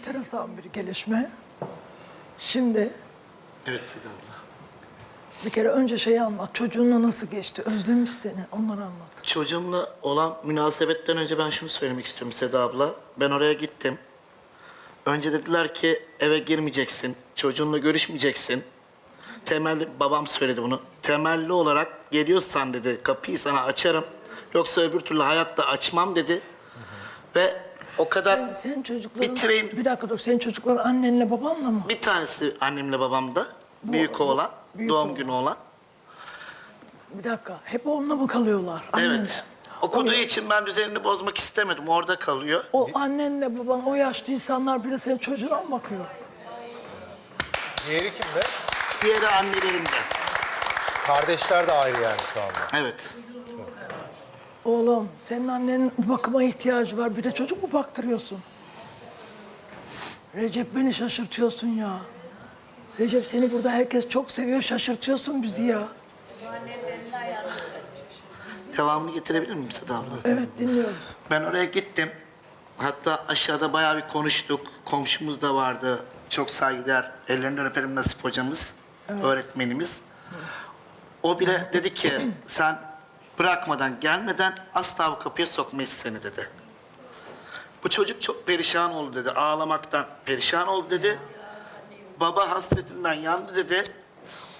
enteresan bir gelişme. Şimdi Evet Seda abla. bir kere önce şeyi anlat. Çocuğunla nasıl geçti? Özlemiş seni. Onları anlat. Çocuğumla olan münasebetten önce ben şunu söylemek istiyorum Seda abla. Ben oraya gittim. Önce dediler ki eve girmeyeceksin, çocuğunla görüşmeyeceksin. Temelli, babam söyledi bunu. Temelli olarak geliyorsan dedi, kapıyı sana açarım. Yoksa öbür türlü hayatta açmam dedi. Ve o kadar Sen, senin çocukların... bitireyim. Bir dakika dur. Senin çocukların annenle babanla mı? Bir tanesi annemle babamda, büyük oğlan, büyük doğum oğlan. günü olan. Bir dakika. Hep onunla mı kalıyorlar? Annenle. Evet. Okuduğu için ben düzenini bozmak istemedim. Orada kalıyor. O annenle baban, o yaşlı insanlar bile senin çocuğuna mı bakıyor? Diğeri kimde? Diğeri annelerimde. Kardeşler de ayrı yani şu anda. Evet. Oğlum senin annenin bakıma ihtiyacı var. Bir de çocuk mu baktırıyorsun? Recep beni şaşırtıyorsun ya. Recep seni burada herkes çok seviyor. Şaşırtıyorsun bizi ya. Devamını getirebilir miyim Seda abla? Evet dinliyoruz. Ben oraya gittim. Hatta aşağıda bayağı bir konuştuk. Komşumuz da vardı. Çok saygıdeğer. Ellerinden öperim Nasip hocamız. Öğretmenimiz. O bile dedi ki sen bırakmadan gelmeden asla bu kapıya sokmayız seni dedi. Bu çocuk çok perişan oldu dedi. Ağlamaktan perişan oldu dedi. Baba hasretinden yandı dedi.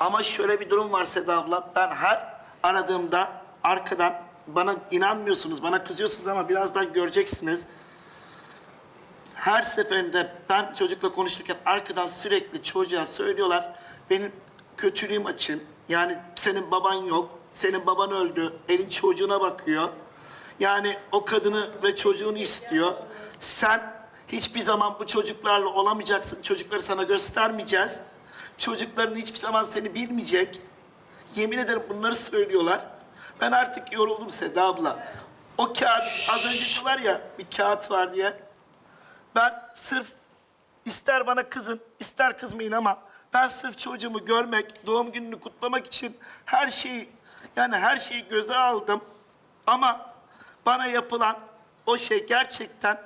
Ama şöyle bir durum var Seda abla. Ben her aradığımda arkadan bana inanmıyorsunuz, bana kızıyorsunuz ama birazdan göreceksiniz. Her seferinde ben çocukla konuşurken arkadan sürekli çocuğa söylüyorlar. Benim kötülüğüm açın. Yani senin baban yok, senin baban öldü, elin çocuğuna bakıyor. Yani o kadını ve çocuğunu istiyor. Sen hiçbir zaman bu çocuklarla olamayacaksın. Çocukları sana göstermeyeceğiz. Çocukların hiçbir zaman seni bilmeyecek. Yemin ederim bunları söylüyorlar. Ben artık yoruldum Seda abla. O kağıt, az önce var ya bir kağıt var diye. Ben sırf ister bana kızın, ister kızmayın ama ben sırf çocuğumu görmek, doğum gününü kutlamak için her şeyi, yani her şeyi göze aldım. Ama bana yapılan o şey gerçekten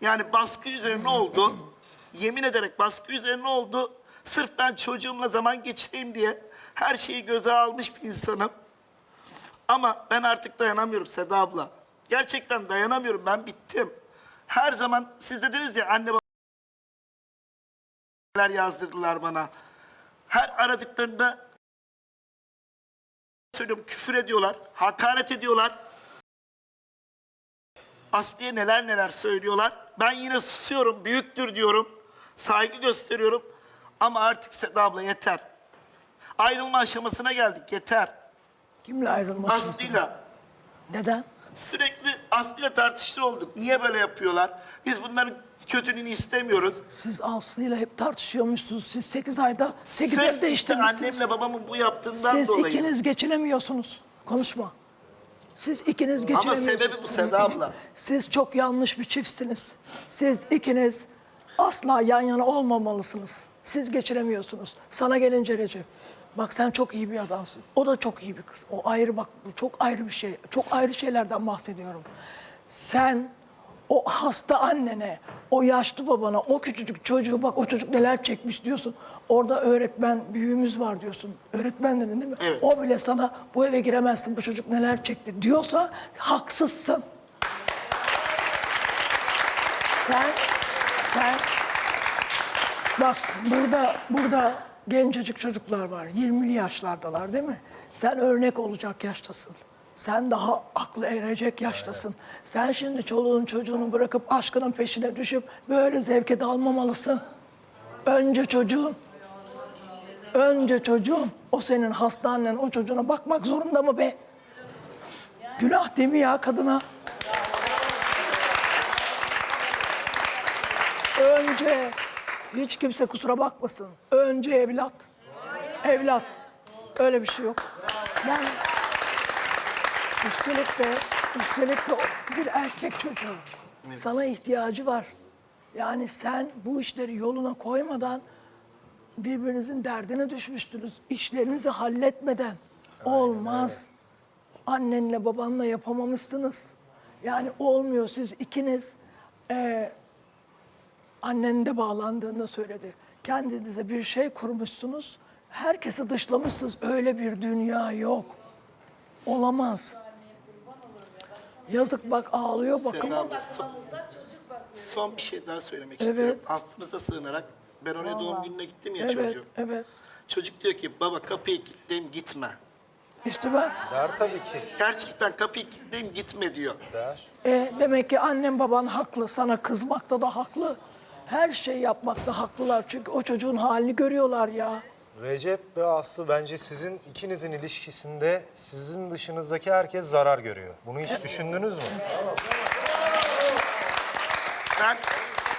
yani baskı üzerine oldu. Yemin ederek baskı üzerine oldu. Sırf ben çocuğumla zaman geçireyim diye her şeyi göze almış bir insanım. Ama ben artık dayanamıyorum Seda abla. Gerçekten dayanamıyorum. Ben bittim. Her zaman siz dediniz ya anne babalar yazdırdılar bana. Her aradıklarında söylüyorum küfür ediyorlar, hakaret ediyorlar. Aslı'ya neler neler söylüyorlar. Ben yine susuyorum, büyüktür diyorum. Saygı gösteriyorum. Ama artık Seda abla yeter. Ayrılma aşamasına geldik, yeter. Kimle ayrılmak Aslı'yla. Neden? Sürekli Aslı'yla tartışır olduk. Niye böyle yapıyorlar? Biz bunların kötülüğünü istemiyoruz. Siz Aslı'yla hep tartışıyormuşsunuz. Siz 8 ayda 8 Sırf ev işte değiştirmişsiniz. annemle babamın bu yaptığından Siz dolayı. ikiniz geçinemiyorsunuz. Konuşma. Siz ikiniz Ama geçinemiyorsunuz. sebebi bu Seda abla. Siz çok yanlış bir çiftsiniz. Siz ikiniz asla yan yana olmamalısınız. Siz geçiremiyorsunuz. Sana gelince Recep. Bak sen çok iyi bir adamsın. O da çok iyi bir kız. O ayrı bak bu çok ayrı bir şey. Çok ayrı şeylerden bahsediyorum. Sen o hasta annene, o yaşlı babana, o küçücük çocuğu bak o çocuk neler çekmiş diyorsun. Orada öğretmen büyüğümüz var diyorsun. Öğretmen dedin değil mi? Evet. O bile sana bu eve giremezsin bu çocuk neler çekti diyorsa haksızsın. Sen, sen, bak burada, burada gencecik çocuklar var. 20'li yaşlardalar değil mi? Sen örnek olacak yaştasın. Sen daha aklı erecek yaştasın. Sen şimdi çoluğun çocuğunu bırakıp aşkının peşine düşüp böyle zevke dalmamalısın. Önce çocuğun. Önce çocuğun. O senin hasta annen o çocuğuna bakmak zorunda mı be? Günah değil mi ya kadına? Önce hiç kimse kusura bakmasın. Önce evlat. Evlat. Öyle bir şey yok. Ben üstelik de üstelik de bir erkek çocuğu. Sana ihtiyacı var. Yani sen bu işleri yoluna koymadan birbirinizin derdine düşmüşsünüz. İşlerinizi halletmeden olmaz. Annenle babanla yapamamışsınız. Yani olmuyor siz ikiniz eee Annen de bağlandığını söyledi. Kendinize bir şey kurmuşsunuz. Herkesi dışlamışsınız. Öyle bir dünya yok. Olamaz. Yazık bak ağlıyor abla, son, son bir şey daha söylemek Evet. istiyorum. Affınıza sığınarak ben oraya doğum gününe gittim ya Evet, çocuğum. evet. Çocuk diyor ki baba kapıyı kilitleyeyim gitme. İşte ben Der tabii ki. Gerçekten kapıyı kilitleyeyim gitme diyor. Der. E, demek ki annem baban haklı. Sana kızmakta da haklı. Her şey yapmakta haklılar. Çünkü o çocuğun halini görüyorlar ya. Recep ve Aslı bence sizin ikinizin ilişkisinde sizin dışınızdaki herkes zarar görüyor. Bunu hiç düşündünüz mü? Ben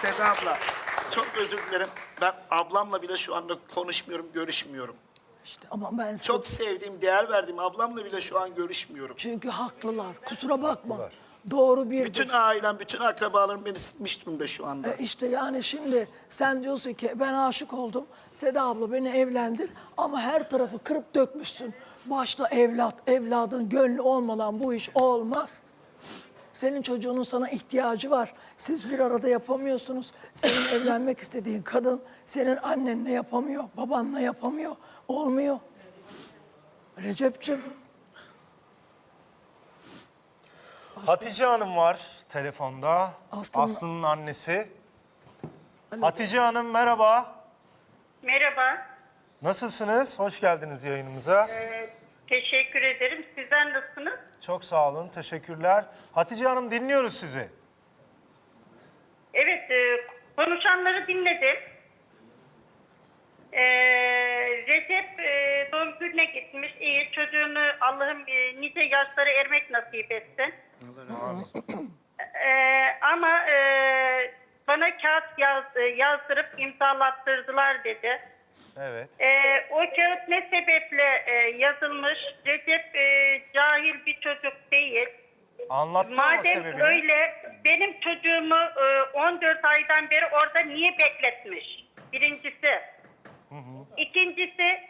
Seda abla çok özür dilerim. Ben ablamla bile şu anda konuşmuyorum, görüşmüyorum. İşte ama ben Çok sevdiğim, değer verdiğim ablamla bile şu an görüşmüyorum. Çünkü haklılar. Kusura bakma. Doğru bir Bütün ailem, bütün akrabalarım beni sıkmış durumda şu anda. E işte yani şimdi sen diyorsun ki ben aşık oldum. Seda abla beni evlendir ama her tarafı kırıp dökmüşsün. Başta evlat, evladın gönlü olmadan bu iş olmaz. Senin çocuğunun sana ihtiyacı var. Siz bir arada yapamıyorsunuz. Senin evlenmek istediğin kadın senin annenle yapamıyor, babanla yapamıyor. Olmuyor. Recep'ciğim Hatice Hanım var telefonda. Aslı'nın- Aslı'nın annesi. Hatice Hanım merhaba. Merhaba. Nasılsınız? Hoş geldiniz yayınımıza. Ee, teşekkür ederim. Sizler nasılsınız? Çok sağ olun, teşekkürler. Hatice Hanım dinliyoruz sizi. Evet, e, konuşanları dinledim. Ee, Recep e, doğum gününe gitmiş. İyi, çocuğunu Allah'ım e, nice yaşlara ermek nasip etsin. Ee, ama e, bana kağıt yaz, yazdırıp imzalattırdılar dedi. Evet. Ee, o kağıt ne sebeple e, yazılmış? Recep e, cahil bir çocuk değil. Anlattı mı Madem sebebini? öyle benim çocuğumu e, 14 aydan beri orada niye bekletmiş? Birincisi. İkincisi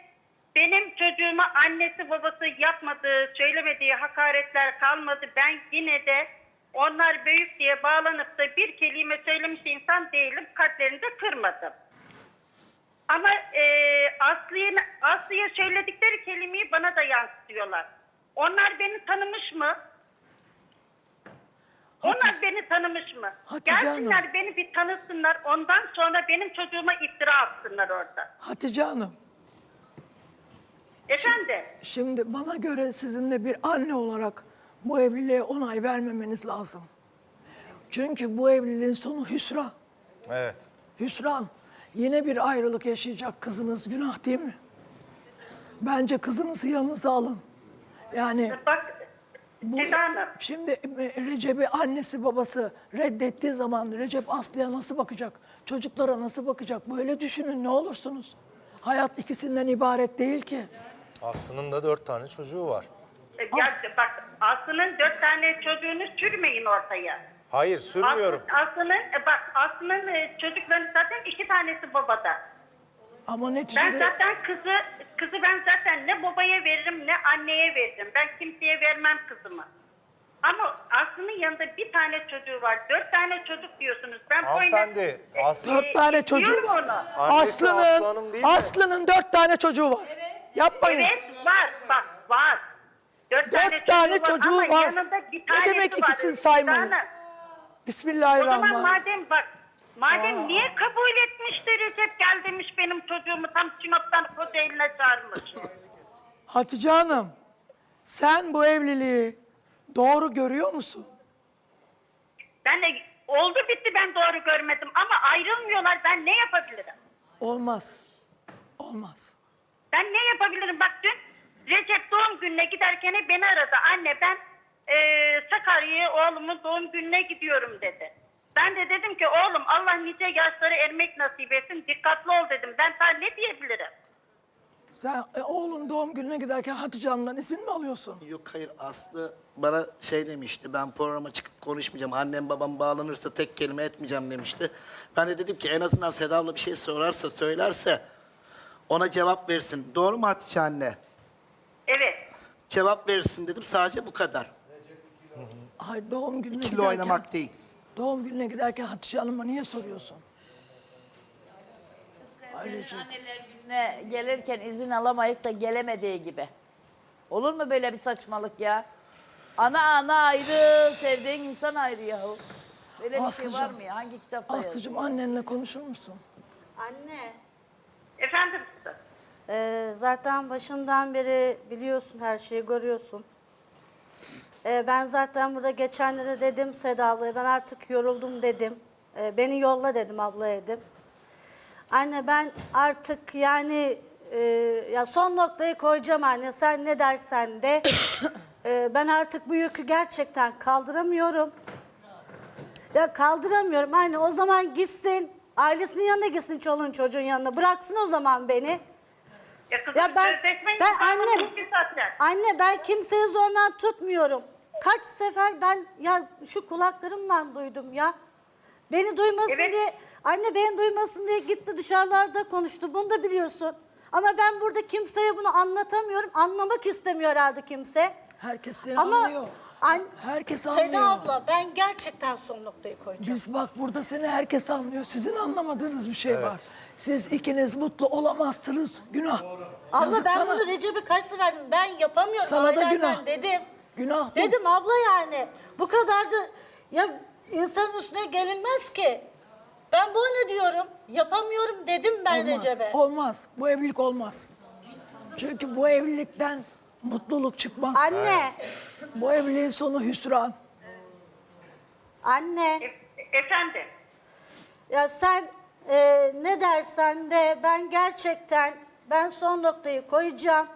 benim çocuğuma annesi babası yapmadığı, söylemediği hakaretler kalmadı. Ben yine de onlar büyük diye bağlanıp da bir kelime söylemiş insan değilim. Kalplerini de kırmadım. Ama e, Aslı'ya Aslı'ya söyledikleri kelimeyi bana da yansıtıyorlar. Onlar beni tanımış mı? Onlar beni tanımış mı? Hatice Gelsinler Hanım. beni bir tanısınlar. Ondan sonra benim çocuğuma iftira atsınlar orada. Hatice Hanım Efendim? Şimdi bana göre sizinle bir anne olarak bu evliliğe onay vermemeniz lazım. Çünkü bu evliliğin sonu hüsran. Evet. Hüsran. Yine bir ayrılık yaşayacak kızınız. Günah değil mi? Bence kızınızı yanınıza alın. Yani Bak bu, Seda Hanım. şimdi e, Recep'i annesi babası reddettiği zaman Recep Aslı'ya nasıl bakacak? Çocuklara nasıl bakacak? Böyle düşünün ne olursunuz. Hayat ikisinden ibaret değil ki. Aslı'nın da dört tane çocuğu var. e, Ya, bak Aslı'nın dört tane çocuğunu sürmeyin ortaya. Hayır, sürmüyorum. Aslı- Aslı'nın e, bak Aslı'nın e, çocuklarının zaten iki tanesi babada. Ama Ben neticede... zaten kızı kızı ben zaten ne babaya veririm ne anneye veririm. Ben kimseye vermem kızımı. Ama Aslı'nın yanında bir tane çocuğu var. Dört tane çocuk diyorsunuz. Ben bu Hanımefendi, oyuna- Aslı- Dört tane çocuğu istiyorum var. onu. Annesi Aslı Hanım Aslı'nın değil mi? Aslı'nın dört tane çocuğu var. Yapmayın. Evet var bak var. Dört, Dört tane çocuğu ama var. yanında bir Ne tanesi demek var. ikisini saymayın? Tane. O zaman Bismillahirrahmanirrahim. madem bak madem niye kabul etmiş de Recep gel demiş benim çocuğumu tam Sinop'tan Kocaeli'ne çağırmış. Hatice Hanım, sen bu evliliği doğru görüyor musun? Ben de oldu bitti ben doğru görmedim ama ayrılmıyorlar ben ne yapabilirim? Olmaz. Olmaz. Ben ne yapabilirim? Bak dün Recep doğum gününe giderken beni aradı. Anne ben eee Sakarya'ya oğlumun doğum gününe gidiyorum dedi. Ben de dedim ki oğlum Allah nice yaşları ermek nasip etsin. Dikkatli ol dedim. Ben sana ne diyebilirim? Sen e, oğlun doğum gününe giderken Hatice Hanım'dan izin mi alıyorsun? Yok hayır Aslı bana şey demişti ben programa çıkıp konuşmayacağım. Annem babam bağlanırsa tek kelime etmeyeceğim demişti. Ben de dedim ki en azından Seda abla bir şey sorarsa söylerse ona cevap versin. Doğru mu Hatice anne? Evet. Cevap versin dedim sadece bu kadar. Hayır doğum gününe Kilo giderken... oynamak değil. Doğum gününe giderken Hatice Hanım'a niye soruyorsun? Ailecek. Anneler gününe gelirken izin alamayıp da gelemediği gibi. Olur mu böyle bir saçmalık ya? Ana ana ayrı, sevdiğin insan ayrı yahu. Böyle bir şey var Aslıcığım, mı ya? Hangi kitapta yazıyor? Aslıcığım annenle konuşur musun? Anne, Efendim kızım. e, zaten başından beri biliyorsun her şeyi görüyorsun. E, ben zaten burada geçenlerde dedim Seda ablaya ben artık yoruldum dedim. E, beni yolla dedim abla dedim. Anne ben artık yani e, ya son noktayı koyacağım anne sen ne dersen de. E, ben artık bu yükü gerçekten kaldıramıyorum. Ya kaldıramıyorum anne o zaman gitsin. Ailesinin yanına gitsin çoluğun çocuğun yanına. Bıraksın o zaman beni. Ya kızım Ya ben, ben zaten. anne ben kimseye zorla tutmuyorum. Kaç sefer ben ya şu kulaklarımla duydum ya. Beni duymasın Evet. diye, anne beni duymasın diye gitti dışarılarda konuştu. Bunu da biliyorsun. Ama ben burada kimseye bunu anlatamıyorum. Anlamak istemiyor herhalde kimse. Herkes seni Ama anlıyor. An, Herkes Seda anlıyor. abla ben gerçekten son noktayı koyacağım. Biz bak burada seni herkes anlıyor. Sizin anlamadığınız bir şey var. Siz ikiniz mutlu olamazsınız. Günah. Abla Yazık ben sana. bunu Recep'e kaç sefer. Ben yapamıyorum Sana da ailemden günah. dedim. Günah bu. Dedim abla yani bu kadar da ya insanın üstüne gelinmez ki. Ben böyle diyorum. Yapamıyorum dedim ben Olmaz. Recep'e. Olmaz. Bu evlilik olmaz. Çünkü bu evlilikten mutluluk çıkmaz. Anne, Bu evliliğin sonu hüsran. anne. E- efendim. Ya sen e, ne dersen de ben gerçekten ben son noktayı koyacağım.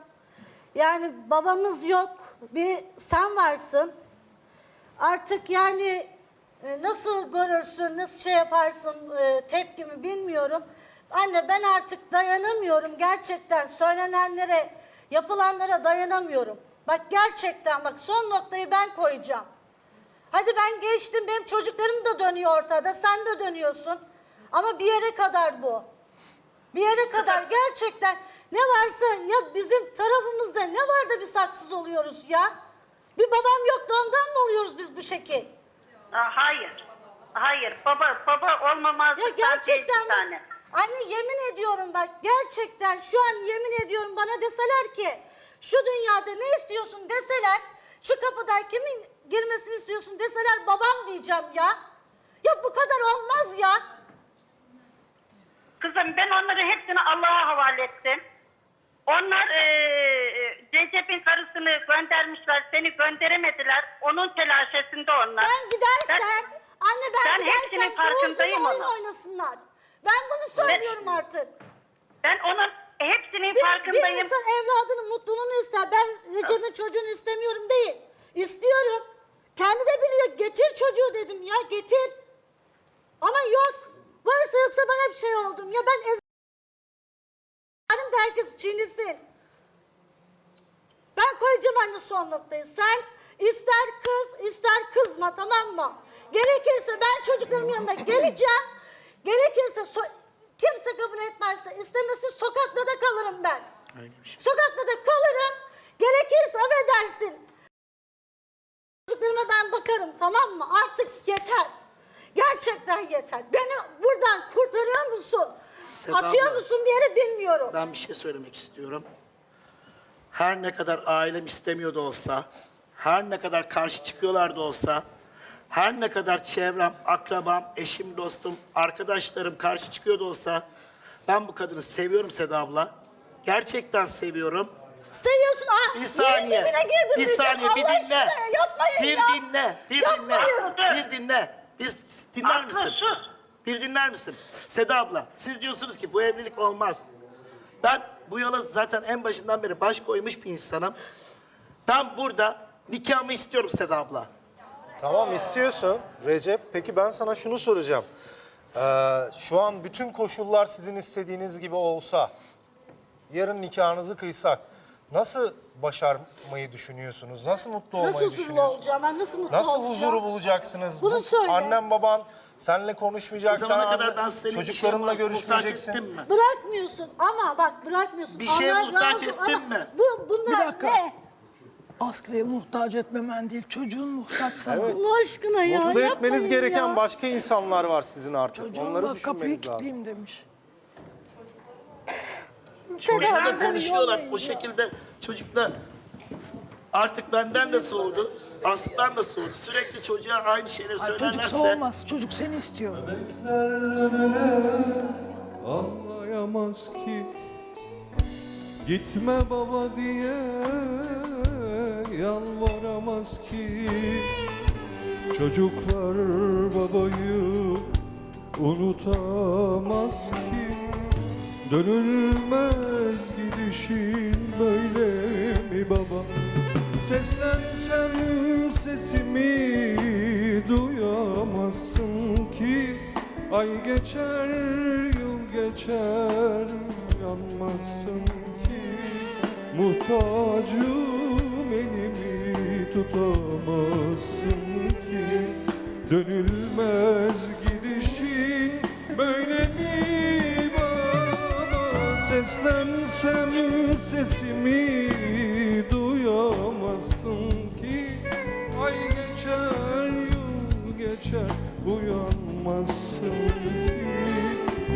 Yani babamız yok. Bir sen varsın. Artık yani e, nasıl görürsün, nasıl şey yaparsın e, tepkimi bilmiyorum. Anne ben artık dayanamıyorum gerçekten söylenenlere, yapılanlara dayanamıyorum. Bak gerçekten bak son noktayı ben koyacağım. Hadi ben geçtim benim çocuklarım da dönüyor ortada sen de dönüyorsun. Ama bir yere kadar bu. Bir yere kadar gerçekten ne varsa ya bizim tarafımızda ne var da biz haksız oluyoruz ya. Bir babam yok da ondan mı oluyoruz biz bu şekil? Aa, hayır. Hayır. Baba baba olmamaz. Ya gerçekten bak, anne yemin ediyorum bak gerçekten şu an yemin ediyorum bana deseler ki şu dünyada ne istiyorsun deseler şu kapıdan kimin girmesini istiyorsun deseler babam diyeceğim ya. Ya bu kadar olmaz ya. Kızım ben onları hepsini Allah'a havale ettim. Onlar e, Recep'in karısını göndermişler. Seni gönderemediler. Onun telaşesinde onlar. Ben gidersen Ben- anne ben, ben gidersem hepsinin farkındayım oyun oynasınlar. Ben bunu söylüyorum artık. Ben onun hepsinin Bir, bir farkındayım. insan evladının mutluluğunu ister. Ben Recep'in çocuğunu istemiyorum değil. İstiyorum. Kendi de biliyor. Getir çocuğu dedim ya getir. Ama yok. Varsa yoksa ben hep şey oldum. Ya ben ez... Benim de herkes çiğnesin. Ben koyacağım anne son noktayı. Sen ister kız ister kızma tamam mı? Gerekirse ben çocuklarımın yanına geleceğim. Gerekirse so- kimse kabul etmezse istemesin sokakta da kalırım ben. Sokakta da kalırım. Gerekirse affedersin. Çocuklarıma ben bakarım tamam mı? Artık yeter. Gerçekten yeter. Beni buradan kurtarıyor musun? Seda Atıyor abla. musun bir yere bilmiyorum. Ben bir şey söylemek istiyorum. Her ne kadar ailem istemiyor da olsa, her ne kadar karşı çıkıyorlar da olsa, her ne kadar çevrem, akrabam, eşim, dostum, arkadaşlarım karşı çıkıyor da olsa, ben bu kadını seviyorum Seda abla. Gerçekten seviyorum. Seviyorsun. Ah, Bir saniye. girdim Bir saniye bir Allah dinle. Yapmayın Bir ya. dinle. Bir Yapmayın. dinle. Bir dinle. Bir dinler misin? Bir dinler misin? Seda abla siz diyorsunuz ki bu evlilik olmaz. Ben bu yola zaten en başından beri baş koymuş bir insanım. Ben burada nikahımı istiyorum Seda abla. Tamam istiyorsun Recep. Peki ben sana şunu soracağım. Ee, şu an bütün koşullar sizin istediğiniz gibi olsa, yarın nikahınızı kıysak, nasıl başarmayı düşünüyorsunuz? Nasıl mutlu olmayı Nasıl huzurlu düşünüyorsunuz? olacağım ben? Nasıl mutlu Nasıl olacağım? huzuru bulacaksınız? Bunu Bu- söyle. Annen baban seninle Bu konuşmayacak, sen zamana kadar anne- ben senin bir çocuklarınla görüşmeyeceksin. mi? Bırakmıyorsun ama bak bırakmıyorsun. Bir şeye muhtaç razı- ettin ama mi? Bu, bunlar Bir dakika. ne? Aslı'ya muhtaç etmemen değil, çocuğun muhtaç sana. Allah aşkına ya Mutlu yapmayın etmeniz gereken ya. başka insanlar var sizin artık. Çocuğun Onları bak kapıyı düşünmeniz lazım. kilitleyeyim demiş. Çocukla konuşuyorlar. O şekilde çocukla artık benden de soğudu. Aslı'dan da soğudu. Sürekli çocuğa aynı şeyleri Ay, çocuk söylerlerse soğumaz. Çocuk seni istiyor. Anlayamaz ki Gitme baba diye yalvaramaz ki. Çocuklar babayı unutamaz ki. Dönülmez gidişin böyle mi baba? Seslensem sesimi duyamazsın ki. Ay geçer yıl geçer yanmazsın ki. Muhtacım elimi tutamazsın ki. Dönülmez gidişin böyle mi baba Seslensem sesimi duyamazsın ki. Ay geçer yıl geçer uyanmazsın ki.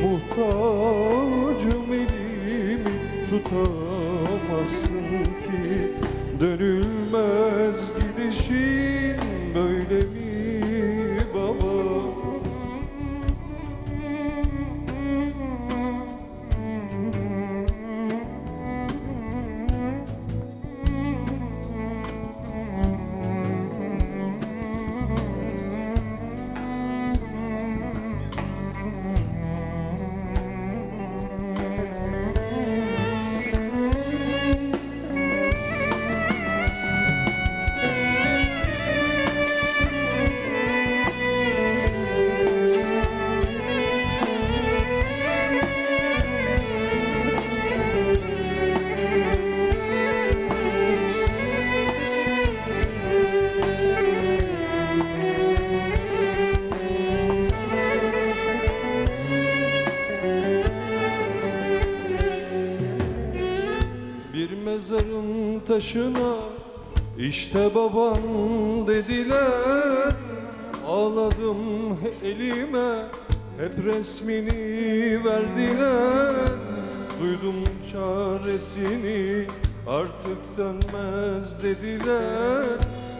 Muhtacım elimi tutamazsın ki Dönülmez gidişin böyle mi taşına işte baban dediler Ağladım elime. Hep resmini verdiler Duydum çaresini artık dönmez dediler.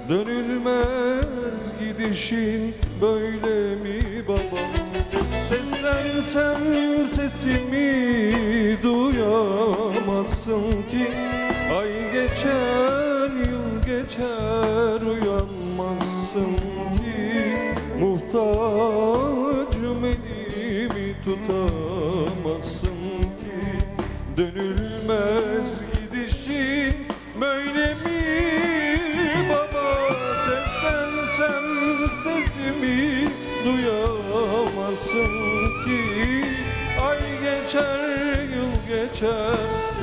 Dönülmez gidişin böyle mi babam Seslensem sesimi duyamazsın ki Ay geçer yıl geçer uyanmazsın ki. Muhtacım elimi tutamazsın ki. Dönülmez gidişin böyle mi? Baba Seslensem sesimi duyamazsın ki Ay geçer yıl geçer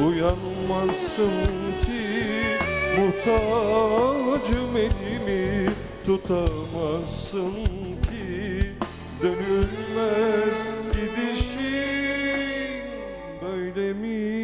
Uyanmazsın ki Muhtacım elimi tutamazsın ki Dönülmez gidişin böyle mi?